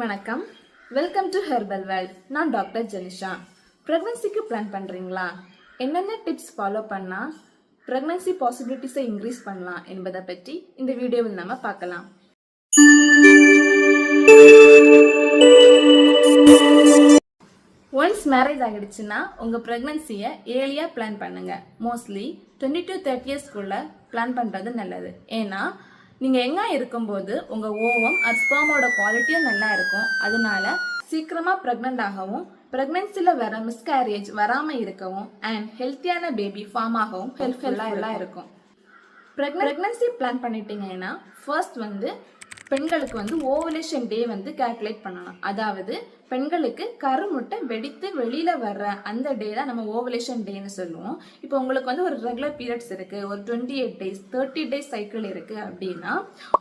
வணக்கம். Welcome to herbal world நான் doctor Jenisha. ப்ரெக்னன்சிக்கு பிளான் பண்ணுறீங்களா என்னென்ன டிப்ஸ் ஃபாலோ பண்ணால் ப்ரெக்னன்சி பாசிபிலிட்டிஸை இன்க்ரீஸ் பண்ணலாம் என்பதை பற்றி இந்த வீடியோவில் நம்ம பார்க்கலாம். ஒன்ஸ் மேரேஜ் ஆகிடுச்சுன்னா உங்கள் ப்ரெக்னன்சியை ஏர்லியாக பிளான் பண்ணுங்க. மோஸ்ட்லி டுவெண்ட்டி டு தேர்ட்டி இயர்ஸ்க்குள்ளே பிளான் பண்ணுறது நல்லது. ஏன்னா நீங்கள் எங்கே இருக்கும்போது உங்கள் ஓவம் அது குவாலிட்டியும் நல்லா இருக்கும். அதனால சீக்கிரமாக ப்ரெக்னென்ட் ஆகவும் ப்ரெக்னன்சியில் வர மிஸ்கேரேஜ் வராமல் இருக்கவும் அண்ட் ஹெல்த்தியான பேபி ஃபார்ம் ஆகவும் ஹெல்ப்ஃபுல்லாக இருக்கும். ப்ரெக்னன்சி பிளான் பண்ணிட்டீங்கன்னா ஃபர்ஸ்ட் வந்து பெண்களுக்கு வந்து ஓவலேஷன் டே வந்து கால்குலேட் பண்ணலாம் அதாவது பெண்களுக்கு கருமுட்டை வெடித்து வெளியில வர்ற அந்த டே தான் நம்ம ஓவலேஷன் டேன்னு சொல்லுவோம். இப்போ உங்களுக்கு வந்து ஒரு ரெகுலர் பீரியட்ஸ் இருக்கு. ஒரு twenty eight days thirty days cycle இருக்கு அப்படின்னா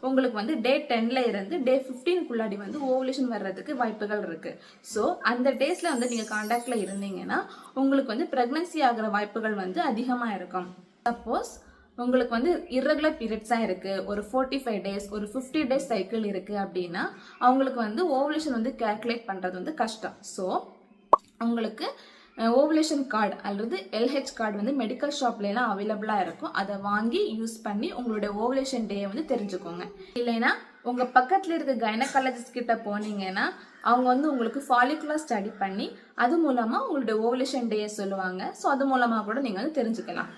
உங்களுக்கு வந்து டே டென்ல இருந்து டே ஃபிஃப்டீனுக்குள்ளாடி வந்து ஓவலேஷன் வர்றதுக்கு வாய்ப்புகள் இருக்கு. ஸோ அந்த டேஸ்ல வந்து நீங்க காண்டாக்டில் இருந்தீங்கன்னா உங்களுக்கு வந்து பிரெக்னன்சி ஆகிற வாய்ப்புகள் வந்து அதிகமாக இருக்கும். சப்போஸ் உங்களுக்கு வந்து இரகுலர் பீரியட்ஸாக இருக்குது ஒரு ஃபோர்ட்டி ஃபைவ் டேஸ் ஒரு ஃபிஃப்டி டேஸ் சைக்கிள் இருக்குது அப்படின்னா அவங்களுக்கு வந்து ஓவலேஷன் வந்து கேல்குலேட் பண்ணுறது வந்து கஷ்டம். ஸோ உங்களுக்கு ஓவலேஷன் கார்டு அல்லது எல்ஹெச் கார்டு வந்து மெடிக்கல் ஷாப்லாம் அவைலபிளாக இருக்கும். அதை வாங்கி யூஸ் பண்ணி உங்களுடைய ஓவலேஷன் டேயை வந்து தெரிஞ்சுக்கோங்க. இல்லைன்னா உங்கள் பக்கத்தில் இருக்க கைனகாலஜிஸ்ட் கிட்ட போனீங்கன்னா அவங்க வந்து உங்களுக்கு ஃபாலிகுலர் ஸ்டடி பண்ணி அது மூலமாக உங்களுடைய ஓவலேஷன் டேயை சொல்லுவாங்க. ஸோ அது மூலமாக கூட நீங்கள் வந்து தெரிஞ்சுக்கலாம்.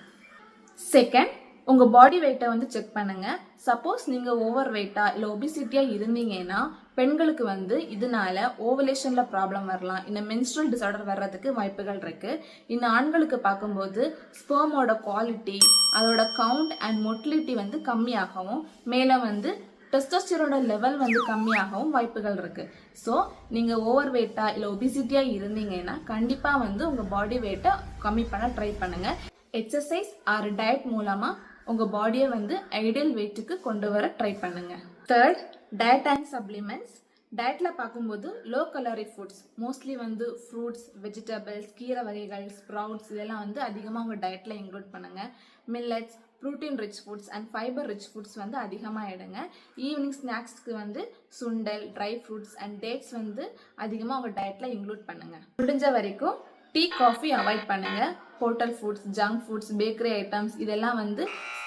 செகண்ட் உங்கள் பாடி வெயிட்டை வந்து செக் பண்ணுங்கள் சப்போஸ் நீங்கள் ஓவர் வெயிட்டாக இல்லை ஒபிசிட்டியாக இருந்தீங்கன்னா பெண்களுக்கு வந்து இதனால ஓவலேஷனில் ப்ராப்ளம் வரலாம். இன்னும் மென்ஸ்ட்ரல் டிசார்டர் வர்றதுக்கு வாய்ப்புகள் இருக்குது இன்னும் ஆண்களுக்கு பார்க்கும்போது ஸ்பேமோட குவாலிட்டி அதோட கவுண்ட் அண்ட் மொட்டிலிட்டி வந்து கம்மியாகவும் மேலே வந்து டெஸ்டோஸ்டிரோட லெவல் வந்து கம்மியாகவும் வாய்ப்புகள் இருக்குது ஸோ நீங்கள் ஓவர் வெயிட்டாக இல்லை ஒபிசிட்டியாக இருந்தீங்கன்னா கண்டிப்பாக வந்து உங்கள் பாடி வெயிட்டை கம்மி பண்ண ட்ரை பண்ணுங்கள் எக்ஸசைஸ் ஆர் டயட் மூலமாக உங்கள் பாடியை வந்து ஐடியல் வெயிட்டுக்கு கொண்டு வர ட்ரை பண்ணுங்கள் தேர்ட் டயட் அண்ட் சப்ளிமெண்ட்ஸ் டயட்டில் பார்க்கும்போது லோ கலரி ஃபுட்ஸ் மோஸ்ட்லி வந்து ஃப்ரூட்ஸ் வெஜிடபிள்ஸ் கீரை வகைகள் ஸ்ப்ரவுட்ஸ் இதெல்லாம் வந்து அதிகமாக உங்கள் டயட்டில் இன்க்ளூட் பண்ணுங்கள் millets protein rich foods and fibre rich foods வந்து அதிகமாக எடுங்க. ஈவினிங் ஸ்நாக்ஸ்க்கு வந்து சுண்டல் ட்ரை ஃப்ரூட்ஸ் அண்ட் டேட்ஸ் வந்து அதிகமாக உங்கள் டயட்டில் இன்க்ளூட் பண்ணுங்கள் முடிஞ்ச வரைக்கும் டீ காஃபி அவாய்ட் பண்ணுங்கள் hotel foods junk foods bakery items இதெல்லாம் வந்து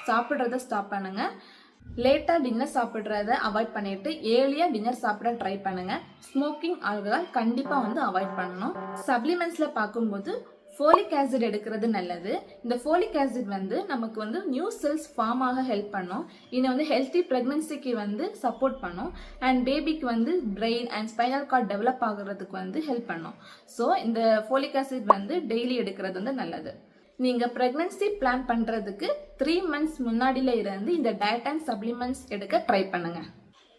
சாப்பிட்றத ஸ்டாப் பண்ணுங்கள் லேட்டாக டின்னர் சாப்பிட்றத அவாய்ட் பண்ணிட்டு ஏர்லியாக டின்னர் சாப்பிட ட்ரை பண்ணுங்கள் ஸ்மோக்கிங் ஆல்கஹால் கண்டிப்பாக வந்து அவாய்ட் பண்ணணும். சப்ளிமெண்ட்ஸில் பார்க்கும்போது ஃபோலிக் ஆசிட் எடுக்கிறது நல்லது. இந்த ஃபோலிக் ஆசிட் வந்து நமக்கு வந்து நியூ செல்ஸ் ஃபார்ம் ஆக ஹெல்ப் பண்ணும். இன்னும் வந்து ஹெல்த்தி ப்ரெக்னன்சிக்கு வந்து சப்போர்ட் பண்ணும். அண்ட் பேபிக்கு வந்து brain and spinal cord develop ஆகுறதுக்கு வந்து ஹெல்ப் பண்ணும். ஸோ இந்த ஃபோலிக் ஆசிட் வந்து டெய்லி எடுக்கிறது வந்து நல்லது. நீங்கள் ப்ரெக்னன்சி பிளான் பண்ணுறதுக்கு த்ரீ மந்த்ஸ் முன்னாடியில் இருந்து இந்த டயட் அண்ட் சப்ளிமெண்ட்ஸ் எடுக்க ட்ரை பண்ணுங்கள்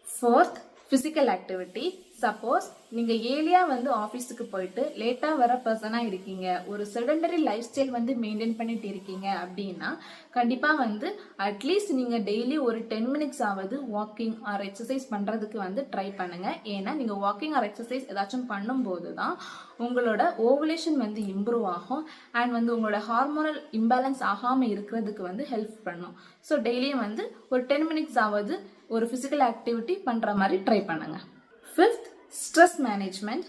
ஃபோர்த் ஃபிசிக்கல் ஆக்டிவிட்டி சப்போஸ் நீங்கள் ஏலியாக வந்து ஆஃபீஸுக்கு போயிட்டு லேட்டாக வர பர்சனாக இருக்கீங்க. ஒரு செடண்டரி லைஃப் ஸ்டைல் வந்து மெயின்டைன் பண்ணிட்டு இருக்கீங்க அப்படின்னா கண்டிப்பாக வந்து அட்லீஸ்ட் நீங்கள் டெய்லி ஒரு டென் மினிட்ஸ் ஆவது வாக்கிங் ஆர் எக்ஸசைஸ் பண்ணுறதுக்கு வந்து ட்ரை பண்ணுங்கள் ஏன்னா நீங்கள் வாக்கிங் ஆர் எக்ஸசைஸ் ஏதாச்சும் பண்ணும்போது தான் உங்களோட ஓவலேஷன் வந்து இம்ப்ரூவ் ஆகும். அண்ட் வந்து உங்களோட ஹார்மோனல் இம்பேலன்ஸ் ஆகாமல் இருக்கிறதுக்கு வந்து ஹெல்ப் பண்ணும். ஸோ டெய்லியும் வந்து ஒரு டென் மினிட்ஸ் ஆவது ஒரு ஃபிசிக்கல் ஆக்டிவிட்டி பண்ணுற மாதிரி ட்ரை பண்ணுங்கள் ஃபிஃப்த் ஸ்ட்ரெஸ் மேனேஜ்மெண்ட்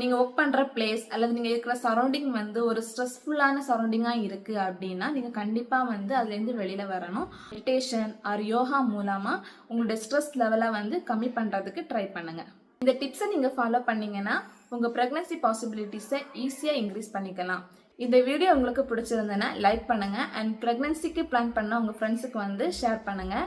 நீங்கள் ஒர்க் பண்ணுற பிளேஸ் அல்லது நீங்கள் இருக்கிற சரௌண்டிங் வந்து ஒரு ஸ்ட்ரெஸ்ஃபுல்லான சரௌண்டிங்காக இருக்குது அப்படின்னா நீங்கள் கண்டிப்பாக வந்து அதுலேருந்து வெளியில் வரணும். மெடிடேஷன் ஆர் யோகா மூலமாக உங்களுடைய ஸ்ட்ரெஸ் லெவலை வந்து கம்மி பண்ணுறதுக்கு ட்ரை பண்ணுங்கள் இந்த டிப்ஸை நீங்கள் ஃபாலோ பண்ணீங்கன்னா உங்கள் ப்ரெக்னன்சி பாசிபிலிட்டிஸை ஈஸியாக இன்க்ரீஸ் பண்ணிக்கலாம். இந்த வீடியோ உங்களுக்கு பிடிச்சிருந்தேன்னா லைக் பண்ணுங்கள் அண்ட் ப்ரெக்னன்சிக்கு பிளான் பண்ண உங்கள் ஃப்ரெண்ட்ஸுக்கு வந்து ஷேர் பண்ணுங்கள்